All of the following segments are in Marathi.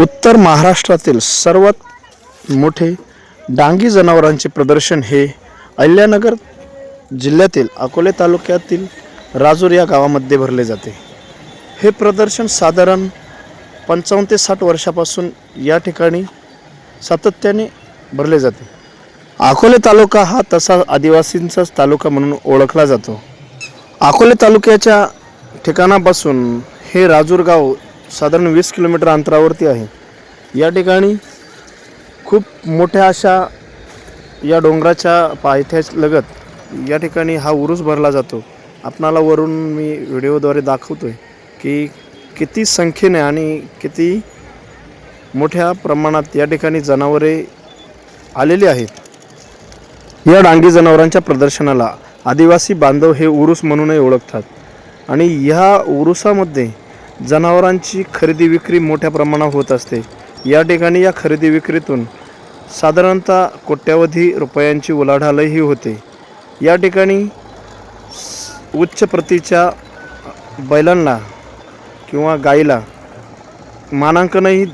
उत्तर महाराष्ट्रातील सर्वात मोठे डांगी जनावरांचे प्रदर्शन हे अहिल्यानगर जिल्ह्यातील अकोले तालुक्यातील राजूर या गावामध्ये भरले जाते. हे प्रदर्शन साधारण पंचावन्न ते साठ वर्षापासून या ठिकाणी सातत्याने भरले जाते. अकोले तालुका हा तसा आदिवासींचाच तालुका म्हणून ओळखला जातो. अकोले तालुक्याच्या ठिकाणापासून हे राजूर गाव साधारण वीस किलोमीटर अंतरावरती आहे. या ठिकाणी खूप मोठ्या अशा या डोंगराच्या पायथ्या लगत या ठिकाणी हा उरूस भरला जातो. आपणाला वरून मी व्हिडिओद्वारे दाखवतोय की किती संख्येने आणि किती मोठ्या प्रमाणात या ठिकाणी जनावरे आलेली आहेत. या डांगी जनावरांच्या प्रदर्शनाला आदिवासी बांधव हे उरूस म्हणूनही ओळखतात. आणि ह्या उरुसामध्ये जनावरांची खरेदी विक्री मोठ्या प्रमाणात होत असते. या ठिकाणी या खरेदी विक्रीतून साधारणतः कोट्यावधी रुपयांची उलाढालही होते. या ठिकाणी उच्च प्रतीच्या बैलांना किंवा गाईला मानांकनही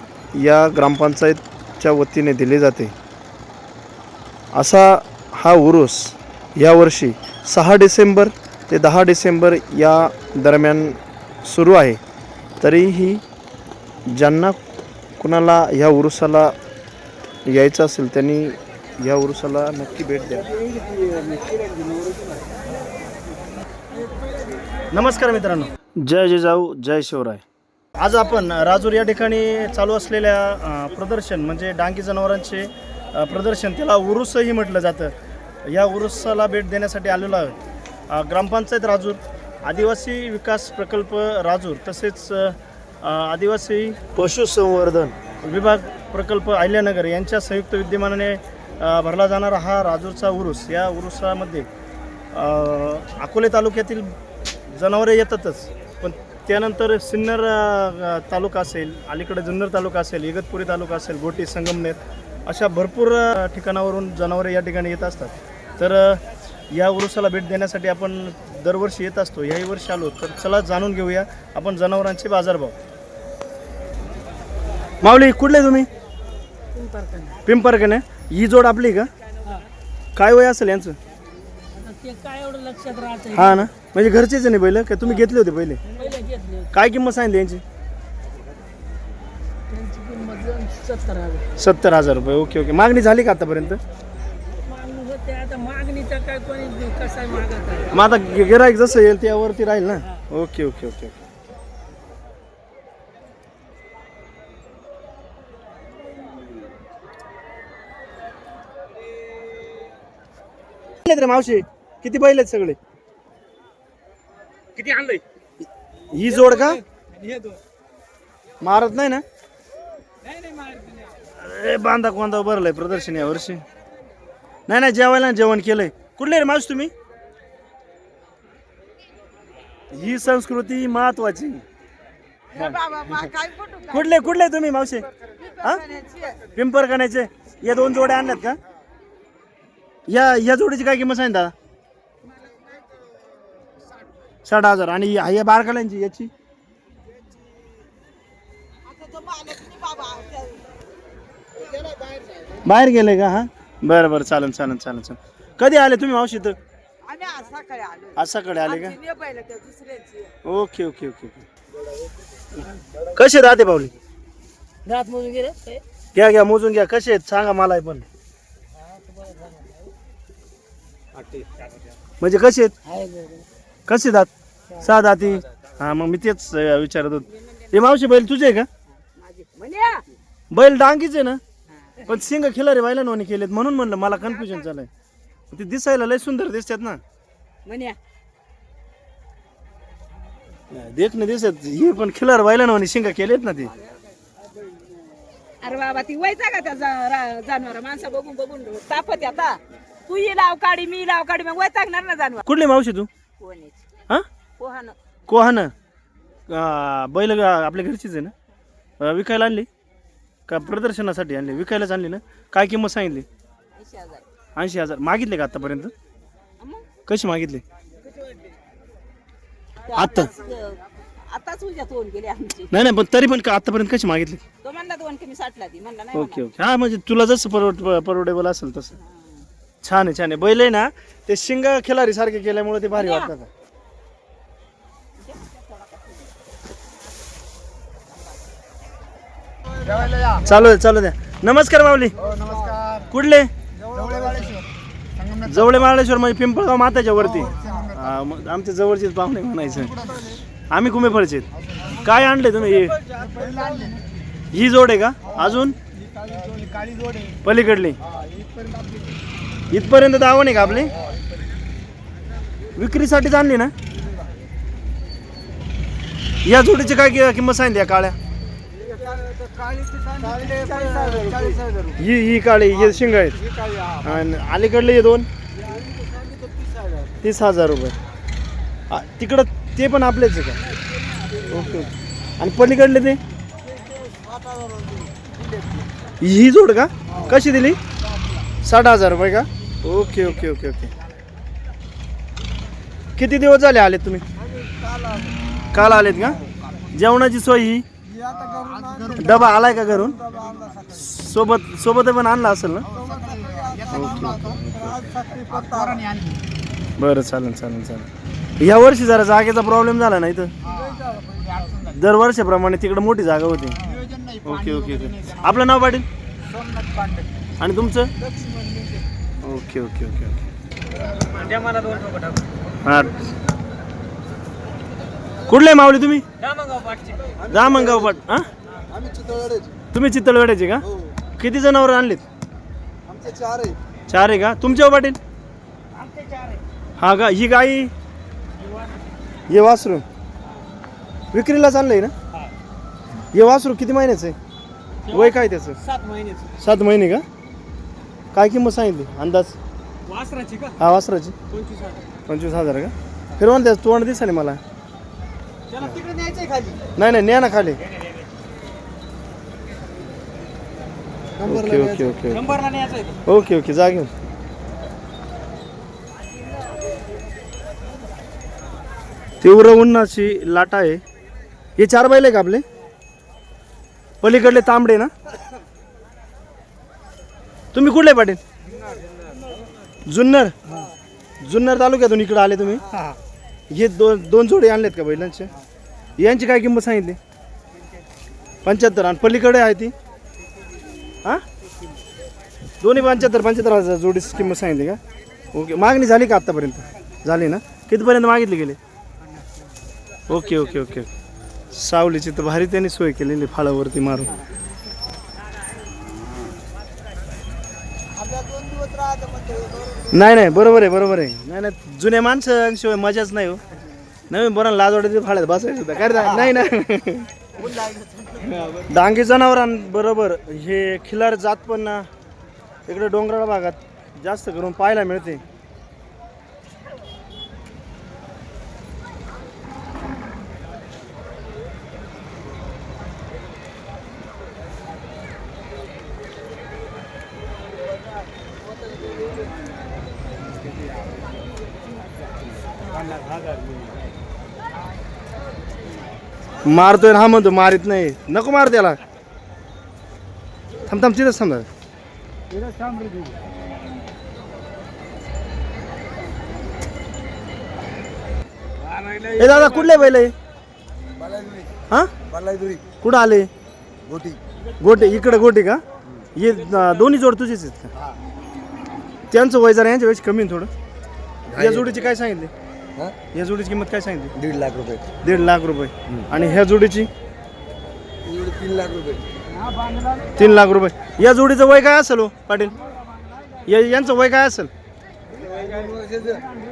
या ग्रामपंचायतच्या वतीने दिले जाते. असा हा उरूस यावर्षी सहा डिसेंबर ते दहा डिसेंबर या दरम्यान सुरू आहे. तरीही ज्यांना कुणाला ह्या उरुसाला यायचं असेल त्यांनी या उरुसाला नक्की भेट द्या. नमस्कार मित्रांनो. जय जिजाऊ जय शिवराय. आज आपण राजूर या ठिकाणी चालू असलेल्या अ, प्रदर्शन म्हणजे डांगी जनावरांचे अ, प्रदर्शन त्याला उरुसही म्हटलं जातं. या उरुसाला भेट देण्यासाठी आलेलो आहोत अ, ग्रामपंचायत राजूर. आदिवासी विकास प्रकल्प राजूर तसेच आदिवासी पशुसंवर्धन. विभाग प्रकल्प अहिल्यानगर यांच्या संयुक्त विद्यमानाने भरला जाणारा हा राजूरचा उरूस. या उरुसामध्ये अकोले तालुक्यातील जनावरे येतातच. पण त्यानंतर सिन्नर तालुका असेल अलीकडे जुन्नर तालुका असेल इगतपुरी तालुका असेल गोटी संगमनेर अशा भरपूर ठिकाणावरून जनावरे या ठिकाणी येत असतात. तर या उरुसाला भेट देण्यासाठी आपण दरवर्षी येत असतो याही वर्षी आलो तर चला जाणून घेऊया. आपण जनावरांचे बाजारभाव. माऊली कुठले तुम्ही? पिंपरकने ही जोड आपली का? काय वय असेल यांचं? काय एवढं लक्षात राहत हा ना. म्हणजे घरचेच नाही पहिले का तुम्ही घेतले होते पहिले? काय किंमत सांगितली यांची? सत्तर हजार रुपये. Okay okay. मागणी झाली का आतापर्यंत? मागणी आता काय कोणी आहे मग आता. गिराईक जसं येईल त्यावरती राहील ना? Okay okay okay okay. रे मावशी किती बैल आहेत सगळे? किती आणलंय? ही जोड का? मारत नाही ना? अरे बांधा कोणता भरलाय प्रदर्शन या वर्षी. नाही नाही जेवायला ना जेवण केलंय. कुठले रे मावशी तुम्ही? ही संस्कृती महत्वाची. कुठले कुठले तुम्ही मावशी? हा पिंपरखान्याचे या दोन जोड्या आणल्यात का? या या जोडीची काय किंमत सांगितलं दादा? साठ हजार. आणि या बारकाल्यांची याची? बाहेर. गेले का हा? बरं बरं चालेल चालेल चालेल चालेल कधी आले तुम्ही मावशी इथं? आम्ही आज सकाळी आलो आले का? आमची बैल त्या दुसऱ्याची. Okay okay okay okay. कसे राहते पावली दात मोजून गेले ते घ्या घ्या मोजून घ्या. कसे आहेत? सांगा मला पण. म्हणजे कसे आहेत? आहे. कसे दात? सहा दाती हा मग मी तेच अं, विचारत होतो. हे मावशी बैल तुझे आहे का? बैल डांगीच आहे ना? पण सिंग खिलारी व्हायला नव्हते केलेत. म्हणून म्हणलं मला कन्फ्युजन झालंय. ते दिसायला लय सुंदर दिसतात ना. म्हणे देख ना दिसत. हे पण खिलार व्हायला नव्हते शिंगा केलेत ना ते. अरे बाबा ती व्हायचा का त्या जनावर माणसं बघून बघून तापत आता. तू ही लाव काढी मी लाव काढी मग वैतागणार ना जनावर. कुठली मावशी तू? कोणीच. हा? पोहान कोहान. बैल गा- आपल्या घरचीच आहे ना? अं, विकायला आणली? का प्रदर्शनासाठी आणली? विकायलाच आणली ना? काय किंमत सांगितली? ऐंशी हजार. मागितले का आतापर्यंत? कशी मागितली? आता आताच उद्या होऊन गेले आमची. नाही नाही पण तरी पण का आतापर्यंत कशी मागितली? तो म्हणा दोन की मी साठला दी म्हणलं नाही ओके ओके. हा म्हणजे तुला जसं परवड परवडेबल असेल तसं. छान आहे छान आहे. बैल आहे ना ते शिंग खिलारी सारखे केल्यामुळे ते भारी वाटतात चालू आहे चालू द्या नमस्कार माऊली. कुठले? जवळे महाळेश्वर म्हणजे पिंपळगाव माताच्या वरती. हा, मग आमच्या जवळचेच पाहुणे म्हणायचं. आम्ही कुमेफळचे काय आणले तुम्ही हे? ही जोड आहे का? अजून? पलीकडली. इथपर्यंत दावण आहे का आपली? विक्रीसाठीच आणली ना? या जोडीची काय कि- किंमत सांगितली या काळ्या? ही ही काळी हे शिंग आहेत. आणि अलीकडले हे दोन? तीस हजार रुपये. तिकडं ते पण आपलेच आहे का? Okay okay. आणि पलीकडले ते? ही जोड का? कशी दिली? साठ हजार रुपये का? Okay okay okay okay. किती दिवस झाले आलेत तुम्ही? काल आलेत का? जेवणाची सोय ही? डबा आलाय का घरून? सोबत सोबत पण आणला असेल ना? बरं चालेल चालेल चालेल. या वर्षी जरा जागेचा प्रॉब्लेम झाला नाही तर दरवर्षाप्रमाणे तिकडे मोठी जागा होती. Okay okay okay. आपलं नाव पाटील? आणि तुमचं? Okay okay okay okay. हा. कुठले माऊली तुम्ही? रामंगाव पाट हा? तुम्ही चित्तलवाड्याचे का? किती जनावर आणलीत? चार आहे का? तुमच्या पाटील? हा का? ही गाई? हे वासरू. विक्रीला चाललंय ना? हे. वासरू किती महिन्याचं? आहे वय काय त्याचं? सात महिन्याची. सात महिने का? काय किंमत सांगितली? अंदाज? वासराची का? हा वासराची. पंचवीस हजार. का? फिरवा ना त्याचं तोंड दिसा मला त्याला तिकडे न्यायचंय खाली नाही नाही न्या ना खाली. Okay okay okay. Okay okay जा घेऊन. तीव्र उन्हाची लाटा आहे. हे चार बैल आहे का आपले? पलीकडले तांबडे ना? तुम्ही कुठले पाटील? जुन्नर. जुन्नर तालुक्यातून इकडे आले तुम्ही? हे दोन दोन जोडे आणलेत का बैलांचे? यांची काय किंमत सांगितली? पंच्याहत्तर. आणि पलीकडे आहे ती? हां? दोन्ही पंच्याहत्तर पंच्याहत्तर हजार जोडीची किंमत सांगितली का? ओके. मागणी झाली का आत्तापर्यंत? झाली ना? कितीपर्यंत मागितली गेली? Okay okay okay. सावलीची तर भारी त्यांनी सोय केलेली फाळावरती मारून. नाही नाही बरोबर आहे बरोबर आहे. नाही नाही जुन्या माणसांशिवाय मजाच नाही हो. नवीन बरं लाज वाटते फाळ्यात बसायचं होतं काय रे? नाही नाही. डांगी जनावरांबरोबर हे खिलार जात पण ना इकडे डोंगराळ भागात जास्त करून पाहायला मिळते. मारतोय ना हा म्हणतो मारित नाही. नको मार त्याला. थांब थांब तिथंच थांब. ए दादा कुठले बैल आहे? हा? कुठं आले? गोटी. गोटे इकडे गोटे का? हे अं, दोन्ही जोड तुझेच आहेत का? त्यांचं वय जरा वेळेस कमी आहे थोडं. या जोडीची काय सांगितले? हा? या जोडीची किंमत काय सांगितली? दीड लाख रुपये. दीड लाख रुपये. आणि ह्या जोडीची? तीन लाख रुपये. तीन लाख रुपये. या जोडीचं वय काय असेल हो पाटील? या यांचं वय काय असेल?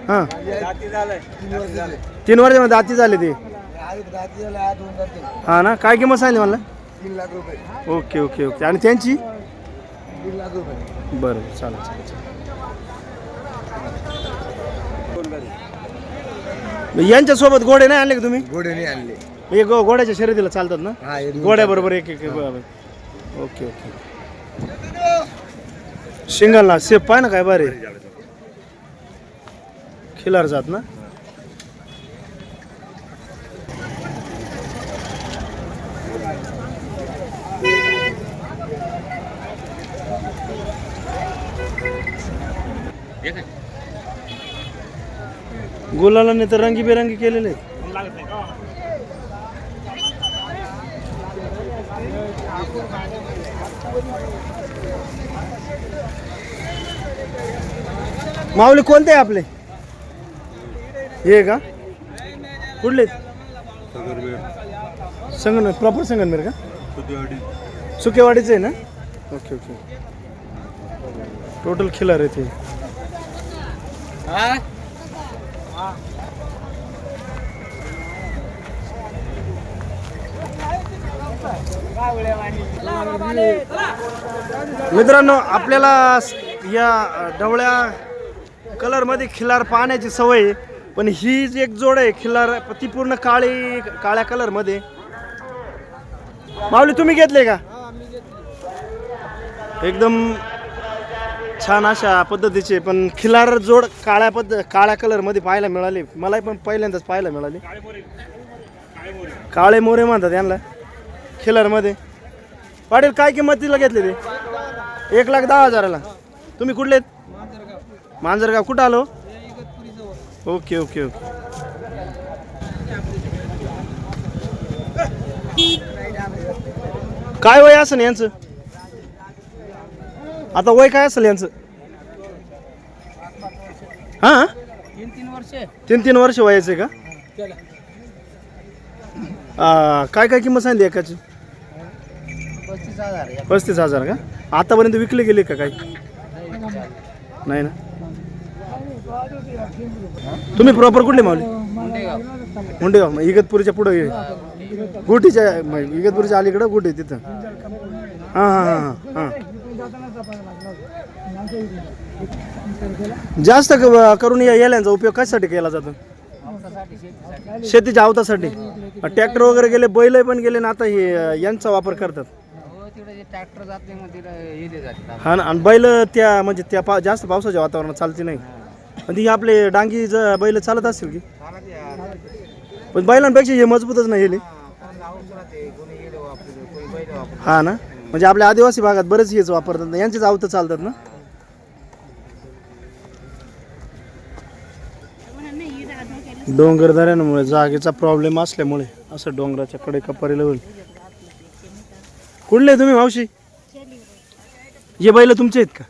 हां. तीन वर्ष झाले तीन वर्षामध्ये दाती झाले ते. झाले होऊन जाते हा ना? काय किंमत सांगितली मला तीन लाख रुपये. Okay okay okay. आणि त्यांची? दीड लाख रुपये. बरं चालेल चालेल चालेल. यांच्यासोबत घोडे नाही आणले का तुम्ही? नाही आणले. हे गो- घोड्याच्या शर्यतीला चालतात ना? घोड्या बरोबर घोड्याबरोबर एक एक ओके ओके. शिंगाला सेफ पाय ना काय बारे खिलार जात ना? गुलालाने तर रंगीबेरंगी केलेले. आहेत. माऊली कोणते आहे आपले? हे का? कुठले? संगन प्रॉपर संगनमेर का? सुकेवाडीचं आहे ना? Okay okay. टोटल खिलार आहे ते मित्रांनो आपल्याला या ढवळ्या कलरमध्ये खिलार पाहण्याची सवय. पण ही जी एक जोड आहे खिलार ती पूर्ण काळी काळ्या कलरमध्ये. माऊली तुम्ही घेतले का? एकदम छान अशा पद्धतीचे पण खिलार जोड काळ्या पद्ध काळ्या कलरमध्ये पाहायला मिळाली. मला पण पहिल्यांदाच पाहायला मिळाली. काळे मोरे म्हणतात यांना खिलारमध्ये पाटील काय किंमत तिला घेतली ते? एक लाख दहा हजाराला. तुम्ही कुठले आहेत? मांजरगाव. कुठं आलो? Okay okay okay. काय वय असं यांचं? आता वय काय असेल यांचं? हा? तीन तीन वर्ष तीन तीन वर्ष वयाचे का? आ, काय काय किंमत सांगली एकाची? पस्तीस हजार पस्तीस हजार का? आतापर्यंत विकले गेले का काही? नाही ना? तुम्ही प्रॉपर कुठले माऊली? मुंडेगाव. मग इगतपुरीच्या पुढे गुटीच्या मग इगतपुरीच्या अलीकडं गुटी तिथं. हां हां हां हां. जास्त क- करून या येल्यांचा उपयोग कशासाठी केला जातो? शेतीच्या अवतासाठी ट्रॅक्टर वगैरे गेले बैल पण गेले ना आता हे यांचा वापर करतात. हो तिकडे जे ट्रॅक्टर मग तिला हा ना आणि बैल त्या म्हणजे त्या पा जास्त पावसाच्या वातावरणात चालते नाही. आणि ती आपले डांगी ज बैल चालत असतील की? पण बैलांपेक्षा हे मजबूतच नाही गेले हा ना म्हणजे आपल्या आदिवासी भागात बरेच हेच वापरतात ना यांचेच आवतं चालतात ना? डोंगरदऱ्यांमुळे जागेचा प्रॉब्लेम असल्यामुळे असं डोंगराच्या कडे कपारीला होईल. कुठले तुम्ही मावशी? हे बैल तुमचे आहेत का?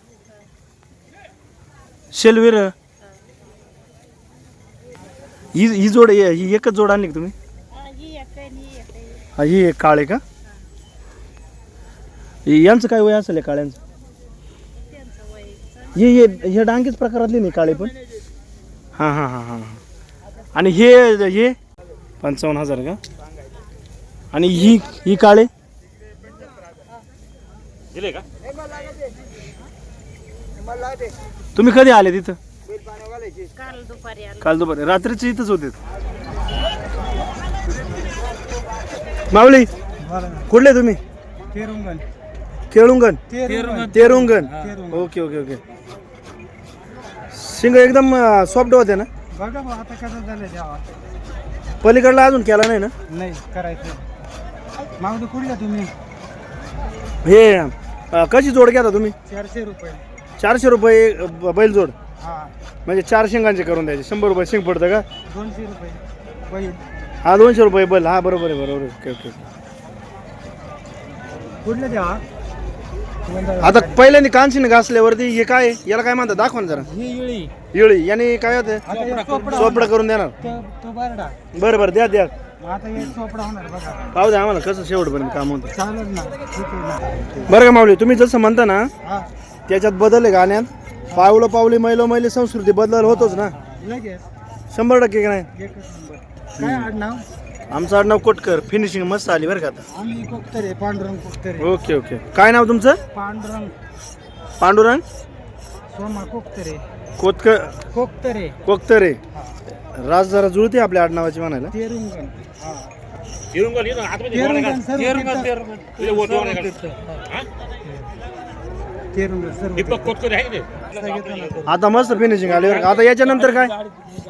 शेलवीर? ही ही जोड ही ही एकच जोड आणली का तुम्ही? हा ही एक काळे का? यांचं काय वय असेल काळ्यांचं? हे हे हे डांगेच प्रकारातली नाही काळे पण? हां हां हां हां हां. आणि हे हे पंचावन्न हजार का? आणि ही ही काळे? तुम्ही कधी आले तिथं? काल दुपारी रात्रीचे इथंच होते. माऊली कुठले तुम्ही? Kelungan. Terungan. Okay okay okay. शिंग एकदम सॉफ्ट होते ना? बघा बा, आता कसं झालं जेव्हा पलीकडला अजून केला नाही ना? नाही करायचं मागं कुठल्या तुम्ही? हे अं, कशी जोड घ्या तुम्ही? चारशे रुपये. चारशे रुपये अं, बैल जोड? हा. म्हणजे चार शेंगांचे करून द्यायचे. शंभर रुपये शेंग पडतं का? दोनशे रुपये. बैल. हा दोनशे रुपये बैल. हा बरोबर आहे बरोबर आहे. Okay okay. कुठलं द्यावा आता पहिल्यांदा कांशीने घासल्यावरती हे काय आहे? याला काय म्हणतात? दाखवा ना जरा. ही इळी. इळी. याने काय होतं? आता एक चोपडा चोपडा करून देणार. तो तो बरडा. बरं बरं द्या द्या. मग आता एक चोपडा होणार बघा. पाहू द्या आम्हाला कसं शेवटपर्यंत काम होतं. चालेल ना. ठीक आहे ना. बरं का माऊली तुम्ही जसं म्हणता ना हा. त्याच्यात बदल आहे गाण्यात. पावलं पावली मैलो मैली संस्कृती बदल होतोच ना. लगेच. शंभर टक्के का नाही? एकच नंबर. काय आडनाव? आमचं आडनाव कोटकर फिनिशिंग मस्त आली बरं का आता. आम्ही कोकतरे पांडुरंग कोकतरे ओके ओके काय नाव तुमचं? पांडुरंग. पांडुरंग? सोमा कोकतरे कोतकर कोकतरे कोकतरे राज जरा जुळते आपल्या आडनावाची म्हणायला. तेरुंगण. हा. तेरुंगण सर्व तीर्थ. आता मस्त फिनिशिंग आली बरं का? आता याच्यानंतर काय?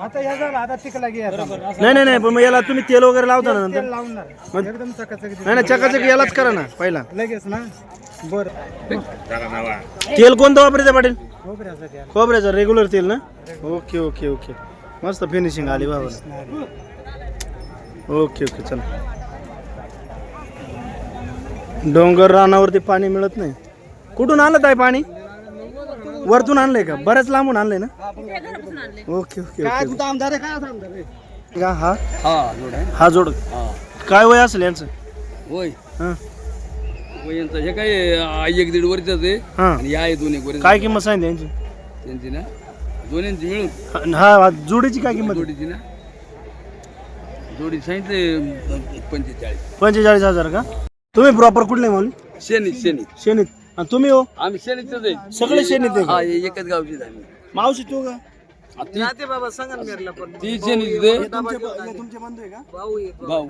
आता या झाला आता तिकला नाही नाही नाही पण मग याला तुम्ही तेल वगैरे लावता ना तेल नंतर? लावणार. मग- एकदम चकाचक नाही नाही चकाचक यालाच करा ना पहिला. लगेच ना? बरं. तेल कोणतं वापरायचं पाटील? खोबऱ्याचं रेग्युलर तेल ना? Okay okay okay. मस्त फिनिशिंग आली बाबा. ओके ओके चला. डोंगर रानावरती पाणी मिळत नाही. कुठून आणलं आहे पाणी? वरतून आणलंय का? बऱ्याच लांबून आणलंय ना? ओके ओके काय ओके कुठं आमदार आहे? काय आमदार आहे? का हा? हा जोड आहे. हा जोड. काय वय असेल यांचं? होय हां. वयांचं हे काय आ, एक दीड वर्षाचं आहे हां. आणि या आहे दोन एक वर्ष काय किंमत सांगितली यांची? त्यांची ना? दोन्यांची मिळून. हा हा, जोडीची काय किंमत? आहे? जोडीची ना? जोडी सांगितले पंचेचाळीस. पंचेचाळीस हजार का? तुम्ही प्रॉपर कुठले माऊली शेनी शेनी शेनीत आणि तुम्ही हो? आम्ही शेनीच आहे. सगळे शेनीत आहे का? हा हे एकच गावची आम्ही. मावशी तू का? ती- ती शेनीच आहे. तुमचे तुमचे बंधू आहे का? भाऊ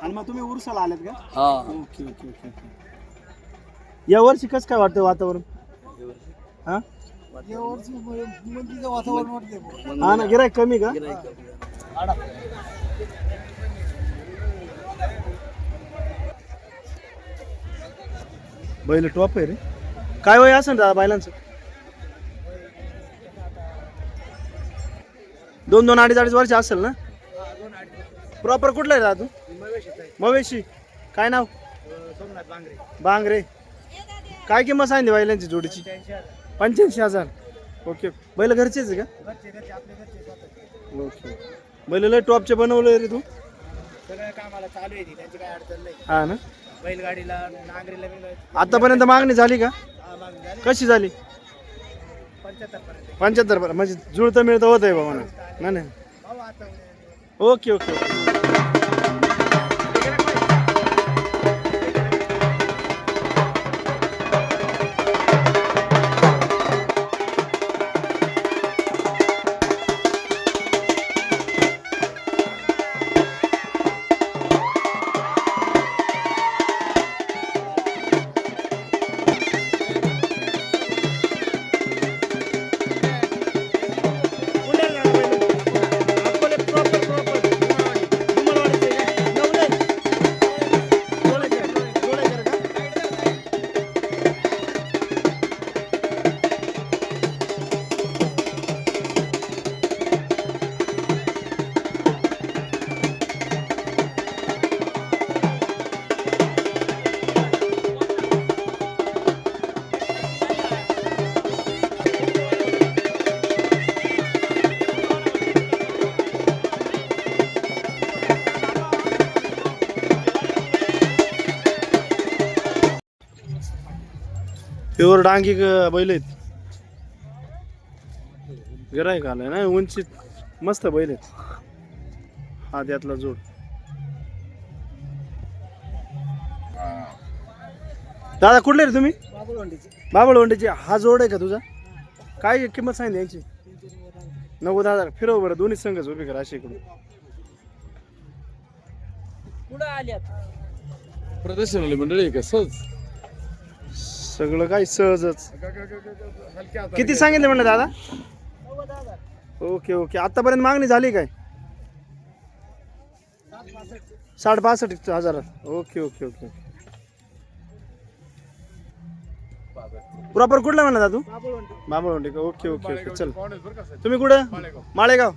आणि मग तुम्ही उरसाला आलेत का? हा. Okay okay okay okay. या वर्षी कसं काय वाटतं वातावरण? हा? वातावरण वाटते हा ना गिरायक कमी का? बैल टॉप आहे रे. काय वय असेल दादा बैलांचं? दोन दोन अडीच अडीच वर्ष असेल ना? प्रॉपर कुठलं आहे दादा तू? मवेशी. काय नाव? बांगरे. काय किंमत सांगितली बैलांची जोडीची? पंच्याऐंशी हजार. ओके. बैल घरचेच आहे का? ओके. बैल लय टॉपचे बनवले रे तू. सगळ्या कामाला चालू आहे ती, त्यांची काय अडचण नाही. हा ना? बैलगाडीला नांगरीला आतापर्यंत मागणी झाली का? कशी झाली? पंच्याहत्तर पर्यंत. म्हणजे जुळतं मिळतं होत आहे बाबा ना नाही okay okay okay. Pure Dangi बैल आहेत. गिरायक आलाय ना उंची मस्त बैल आहेत. हा त्यातला जोड. दादा कुठले रे तुम्ही? बाबळवंडीची. हा जोड आहे का तुझा? काय किंमत सांगितली यांची? नव्वद हजार. फिरव बरं दोन्ही संघच उभे करा अशी इकडून. कुठं आल्यात. प्रदर्शनाला मंडळी का? सहज. सगळं काय सहजच. किती सांगितले म्हणलं दादा? Okay okay. आतापर्यंत मागणी झाली काय? साठ पासष्ट हजारात ओके ओके ओके. प्रॉपर कुठला म्हणला दादू? बाबळवंडी. का? Okay okay okay. चल. तुम्ही कुठं? माळेगाव.